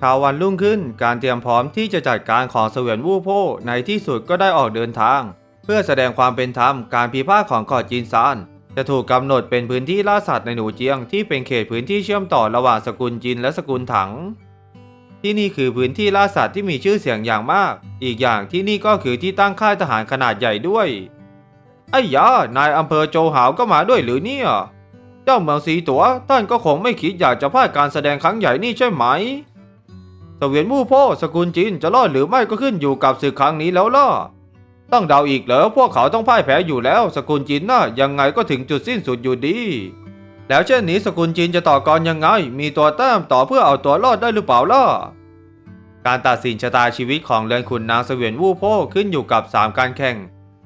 เช้าวันรุ่งขึ้นการเตรียมพร้อมที่จะจัดการของเสวียนวู่โพในที่สุดก็ได้ออกเดินทาง เพื่อแสดงความเป็นธรรมการพิพาทของเกาะจีนซานจะถูกกำหนดเป็นพื้นที่ล่าสัตว์ในหนูเจียงที่เป็นเขตพื้นที่เชื่อมต่อระหว่างสกุลจินและสกุลถัง ที่นี่คือพื้นที่ล่าสัตว์ที่มีชื่อเสียงอย่างมาก อีกอย่างที่นี่ก็คือที่ตั้งค่ายทหารขนาดใหญ่ด้วยไอ้ยานายอำเภอโจหาวก็มาด้วยหรือเนี่ยเจ้าเมืองสีตัวท่านก็คงไม่คิดอยากจะพลาดการแสดงครั้งใหญ่นี่ใช่ไหม เสวียนมู่โพ่สกุลจีนจะรอดหรือไม่ก็ขึ้นอยู่กับศึกครั้งนี้แล้วล่ะต้องเดาอีกเหรอพวกเขาต้องพ่ายแพ้อยู่แล้ว สกุลจีนน่ะยังไงก็ถึงจุดสิ้นสุดอยู่ดี แล้วเช่นนี้สกุลจีนจะต่อกรยังไง มีตัวแต้มต่อเพื่อเอาตัวรอดได้หรือเปล่าล่ะการตัดสินชะตาชีวิตของเรือนขุนนางเสวียนวู่โพ่ขึ้นอยู่กับ 3 การแข่ง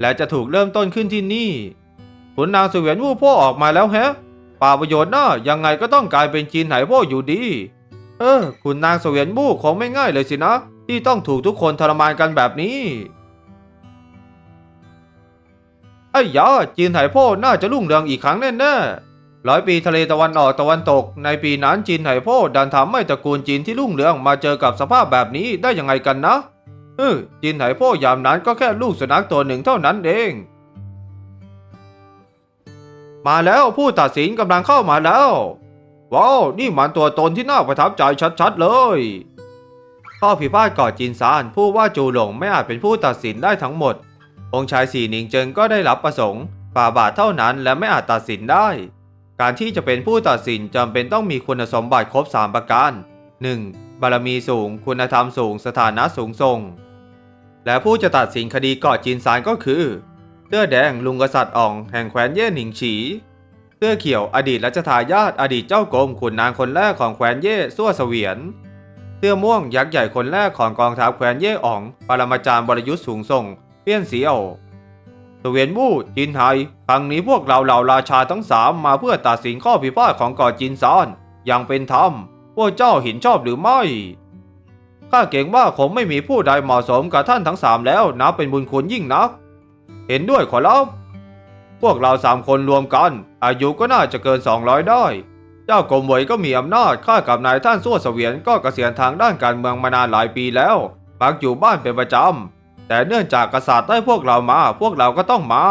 และจะถูกเริ่มต้นขึ้นที่นี่ขุนนางเสวียนวู่โพ่ออกมาแล้วแฮะป่าประโยชน์น่ะยังไงก็ต้องกลายเป็นจีนไหโพ่อยู่ดี เออ คุณนางเสวียนมู่คงไม่ง่ายเลยสินะ ที่ต้องถูกทุกคนทรมานกันแบบนี้ไอ้ยาจีนไหโพ่น่าจะรุ่งเรืองอีกครั้งแน่ๆร้อยปีทะเลตะวันออกตะวันตก ในปีนั้นจีนไหโพ่ดันทำให้ตระกูลจีนที่รุ่งเรืองมาเจอกับสภาพแบบนี้ได้ยังไงกันนะเออจีนไหโพ่ยามนั้นก็แค่ลูกสุนัขตัวหนึ่งเท่านั้นเอง มาแล้วผู้ตัดสินกำลังเข้ามาแล้ว ว้าว นี่มันตัวตนที่น่าประทับใจชัดๆเลยข้อพิพาทก่อจินซานผู้ว่าจูหลงไม่อาจเป็นผู้ตัดสินได้ทั้งหมด องค์ชายสีหนิงเจิงก็ได้รับประสงค์ฝ่าบาทเท่านั้นและไม่อาจตัดสินได้ การที่จะเป็นผู้ตัดสินจำเป็นต้องมีคุณสมบัติครบ 3 ประการ 1. บารมีสูง คุณธรรมสูง สถานะสูงส่ง และผู้จะตัดสินคดีกาะจินซานก็คือเสื้อแดงลุงกษัตริย์อ่องแห่งแคว้นเย่หนิงฉี สื้อเขียวอดีตรัชทายาทอดีตเจ้ากรมขุนนางคนแรกของแคว้นเย่ซั่วเสวียน เสื้อม่วงยักษ์ใหญ่คนแรกของกองทัพแคว้นเย่อ๋อง ปรมาจารย์บรยุทธ์สูงส่ง เปี้ยนเสียวเสวียนมู่จินไทยครั้งนี้พวกเราเหล่าราชาทั้งสามมาเพื่อตัดสินข้อพิพาทของกาะจินซานอย่างเป็นธรรม พวกเจ้าเห็นชอบหรือไม่ ข้าเก่งว่าคงไม่มีผู้ใดเหมาะสมกับท่านทั้งสามแล้วนับเป็นบุญคุณยิ่งนัก เห็นด้วยขอรับ พวกเราสามคนรวมกัน อายุก็น่าจะเกิน 200 ได้ เจ้ากรมวยก็มีอำนาจข้ากับนายท่านสั่วเสวียนก็เกษียณทางด้านการเมืองมานานหลายปีแล้วมักอยู่บ้านเป็นประจำแต่เนื่องจากกษัตริย์ได้พวกเรามา พวกเราก็ต้องมา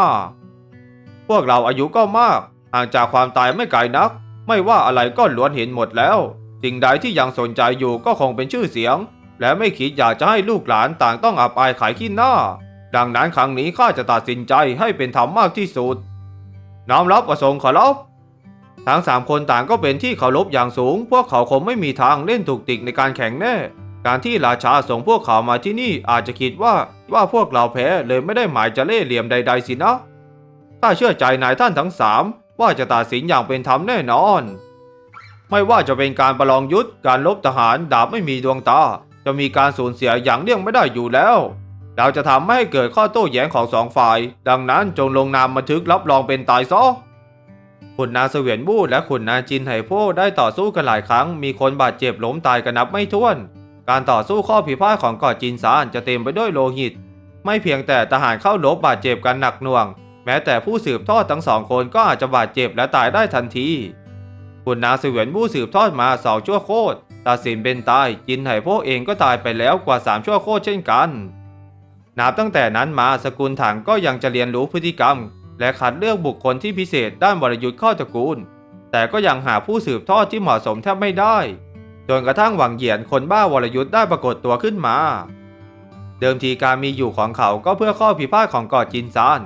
พวกเราอายุก็มากห่างจากความตายไม่ไกลนัก ไม่ว่าอะไรก็ล้วนเห็นหมดแล้ว สิ่งใดที่ยังสนใจอยู่ก็คงเป็นชื่อเสียง และไม่คิดอยากจะให้ลูกหลานต่างต้องอับอายขายขี้หน้า ดังนั้นครั้งนี้ข้าจะตัดสินใจให้เป็นธรรมมากที่สุด น้อมรับประสงค์ขอรับ ทั้งสามคนต่างก็เป็นที่เคารพอย่างสูง พวกเขาคงไม่มีทางเล่นถูกติกในการแข่งแน่ การที่ราชาส่งพวกเขามาที่นี่อาจจะคิดว่าว่าพวกเราแพ้เลยไม่ได้หมายจะเล่เหลี่ยมใด ๆสินะ ข้าเชื่อใจนายท่านทั้งสามว่าจะตัดสินอย่างเป็นธรรมแน่นอน ไม่ว่าจะเป็นการประลองยุทธ การลบทหารดาบไม่มีดวงตา จะมีการสูญเสียอย่างเลี่ยงไม่ได้อยู่แล้ว เราจะทำให้เกิดข้อโต้แย้งของสองฝ่าย ดังนั้นจงลงนามบันทึกรับรองเป็นตายซะขุนนางเสวียนบูดและขุนนางจินไหโพได้ต่อสู้กันหลายครั้ง มีคนบาดเจ็บล้มตายกันนับไม่ถ้วน การต่อสู้ข้อพิพาทของเกาะจินซานจะเต็มไปด้วยโลหิต ไม่เพียงแต่ทหารเข้ารบบาดเจ็บกันหนักหน่วง แม้แต่ผู้สืบทอดทั้งสองคนก็อาจจะบาดเจ็บและตายได้ทันทีขุนนางเสวียนบูสืบทอดมาสองชั่วโคตรตัดสินเป็นตายจินไหโพเองก็ตายไปแล้วกว่าสามชั่วโคตรเช่นกัน นับตั้งแต่นั้นมาสกุลถังก็ยังจะเรียนรู้พฤติกรรม และคัดเลือกบุคคลที่พิเศษด้านวรยุทธ์ข้าตระกูล แต่ก็ยังหาผู้สืบทอดที่เหมาะสมแทบไม่ได้ จนกระทั่งหวังเหยียนคนบ้าวรยุทธ์ได้ปรากฏตัวขึ้นมา เดิมทีการมีอยู่ของเขาก็เพื่อข้อพิพาทของกาะจินซาน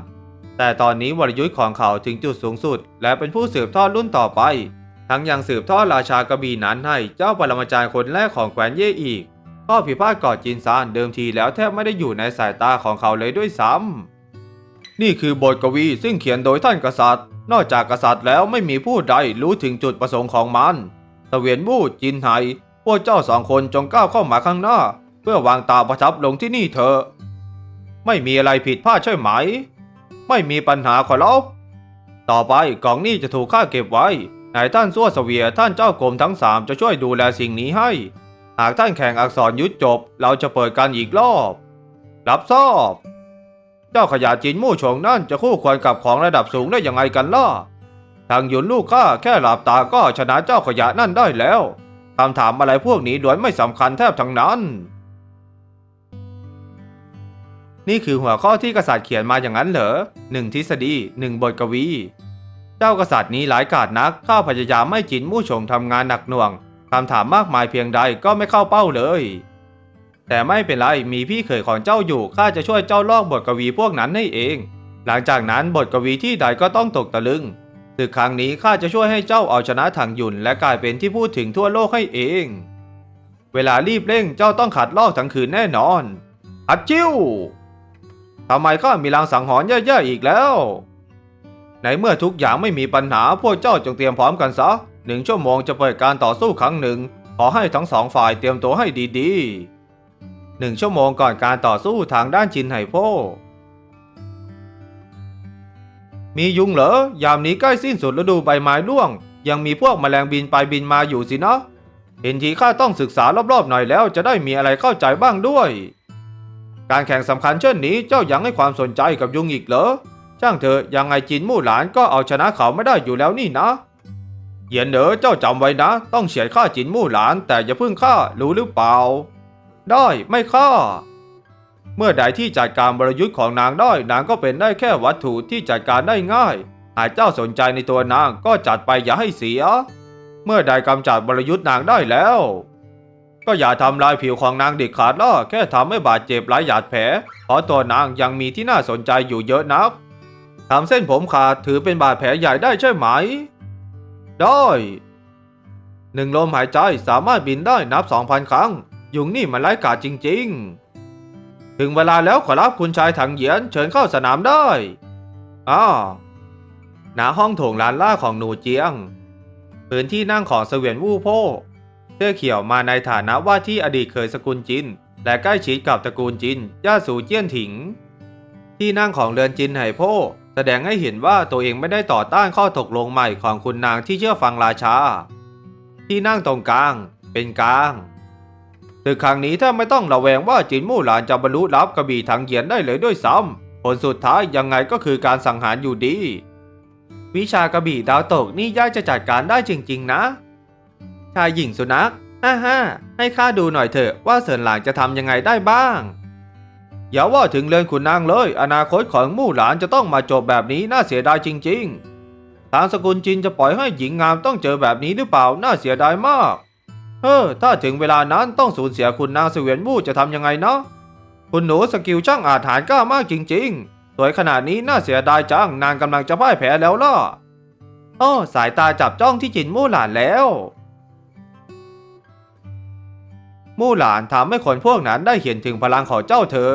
แต่ตอนนี้วรยุทธ์ของเขาถึงจุดสูงสุด และเป็นผู้สืบทอดรุ่นต่อไป ทั้งยังสืบทอดราชากระบี่นั้นให้เจ้าปรมาจารย์คนแรกของแคว้นเย่อีก ข้อพิพาทเกาะจินซานเดิมทีแล้วแทบไม่ได้อยู่ในสายตาของเขาเลยด้วยซ้ำนี่คือบทกวีซึ่งเขียนโดยท่านกษัตริย์ นอกจากกษัตริย์แล้วไม่มีผู้ใดรู้ถึงจุดประสงค์ของมันเสวียนบู้จินไหพวกเจ้าสองคนจงก้าวเข้ามาข้างหน้า เพื่อวางตาประทับลงที่นี่เถอะไม่มีอะไรผิดพลาดใช่ไหม ไม่มีปัญหาขอรับต่อไปกล่องนี้จะถูกข้าเก็บไว้นายท่านซั่วเสวียท่านเจ้ากรมทั้งสามจะช่วยดูแลสิ่งนี้ให้ หากท่านแข่งอักษรยุทธจบ เราจะเปิดกันอีกรอบ รับทราบ เจ้าขยะจินมู่ชงนั่นจะคู่ควรกับของระดับสูงได้ยังไงกันล่ะ ทางหยุนลูกข้าแค่หลับตาก็ชนะเจ้าขยะนั่นได้แล้วคำถามอะไรพวกนี้ล้วนไม่สำคัญแทบทั้งนั้น นี่คือหัวข้อที่กษัตริย์เขียนมาอย่างนั้นเหรอหนึ่งทฤษฎีหนึ่งบทกวี เจ้ากษัตริย์นี้หลายกาจนักข้าพยายามไม่จินมู่ชงทำงานหนักหน่วงำถามมากมายเพียงใดก็ไม่เข้าเป้าเลย แต่ไม่เป็นไรมีพี่เขยของเจ้าอยู่ข้าจะช่วยเจ้าลอกบทกวีพวกนั้นให้เอง หลังจากนั้นบทกวีที่ใดก็ต้องตกตะลึงศึกครั้งนี้ข้าจะช่วยให้เจ้าเอาชนะถังหยุนและกลายเป็นที่พูดถึงทั่วโลกให้เอง เวลารีบเร่งเจ้าต้องขัดลอกทั้งคืนแน่นอน อัดจิ้วทำไมข้ามีลางสังหรณ์แย่ๆอีกแล้ว ในเมื่อทุกอย่างไม่มีปัญหาพวกเจ้าจงเตรียมพร้อมกันซะ หนึ่งชั่วโมงจะเปิดการต่อสู้ครั้งหนึ่ง ขอให้ทั้งสองฝ่ายเตรียมตัวให้ดีๆหนึ่งชั่วโมงก่อนการต่อสู้ทางด้านจินไห่โพมียุงเหรอ ยามนี้ใกล้สิ้นสุดฤดูใบไม้ร่วง ยังมีพวกแมลงบินไปบินมาอยู่สินะเห็นทีข้าต้องศึกษารอบๆหน่อยแล้วจะได้มีอะไรเข้าใจบ้างด้วย การแข่งสำคัญเช่นนี้เจ้ายังให้ความสนใจกับยุงอีกเหรอ ช่างเถอะยังไงจินมู่หลานก็เอาชนะเขาไม่ได้อยู่แล้วนี่นะ เหยียนเหนอเจ้าจำไว้นะ ต้องเฉียดฆ่าจินมู่หลาน แต่อย่าเพิ่งฆ่ารู้หรือเปล่า ได้ไม่ฆ่าเมื่อใดที่จัดการบรยุทธ์ของนางได้นางก็เป็นได้แค่วัตถุที่จัดการได้ง่าย หากเจ้าสนใจในตัวนางก็จัดไปอย่าให้เสีย เมื่อใดกำจัดบรยุทธ์นางได้แล้ว ก็อย่าทำลายผิวของนางเด็ดขาดล่ะแค่ทำให้บาดเจ็บหลายหยาดแผลเพราะตัวนางยังมีที่น่าสนใจอยู่เยอะนักทำเส้นผมขาดถือเป็นบาดแผลใหญ่ได้ใช่ไหม ได้หนึ่งลมหายใจสามารถบินได้นับสองพันครั้ง ยุงนี่มันไร้ายกาจจริง ๆ ถึงเวลาแล้วขอรับคุณชายถังเหยียนเชิญเข้าสนามได้อ่าณห้องโถงลานล่าของหนูเจียง พื้นที่นั่งของเสวียนวู่โพเสื้อเขียวมาในฐานะว่าที่อดีตเคยสกุลจิน และใกล้ชิดกับตระกูลจินย่าสู่เจี้ยนถิง ที่นั่งของเรือนจินไห่โพ แสดงให้เห็นว่าตัวเองไม่ได้ต่อต้านข้อตกลงใหม่ของคุณนางที่เชื่อฟังราชา ที่นั่งตรงกลาง เป็นกลางศึกครั้งนี้ถ้าไม่ต้องระแวงว่าจินมู่หลานจะบรรลุรับกระบี่ทางเหยียนได้เลยด้วยซ้ำผลสุดท้ายยังไงก็คือการสังหารอยู่ดี วิชากระบี่ดาวตกนี่ยากจะจัดการได้จริง ๆ นะ ชายหญิงสุนัขฮ่าฮ่าให้ข้าดูหน่อยเถอะว่าเสินหลางจะทำยังไงได้บ้าง อย่าว่าถึงเรือนขุนนางเลย อนาคตของมู่หลานจะต้องมาจบแบบนี้น่าเสียดายจริง ๆ ทางสกุลจินจะปล่อยให้หญิงงามต้องเจอแบบนี้หรือเปล่าน่าเสียดายมากเฮ้อถ้าถึงเวลานั้นต้องสูญเสียคุณนางเสวียนมู่จะทำยังไงเนาะคุณหนูสกิลช่างอาถรรพ์กล้ามากจริง ๆ สวยขนาดนี้น่าเสียดายจังนางกำลังจะพ่ายแพ้แล้วล่ะอ้อสายตาจับจ้องที่จินมู่หลานแล้ว มู่หลานทำให้คนพวกนั้นได้เห็นถึงพลังของเจ้าเธอ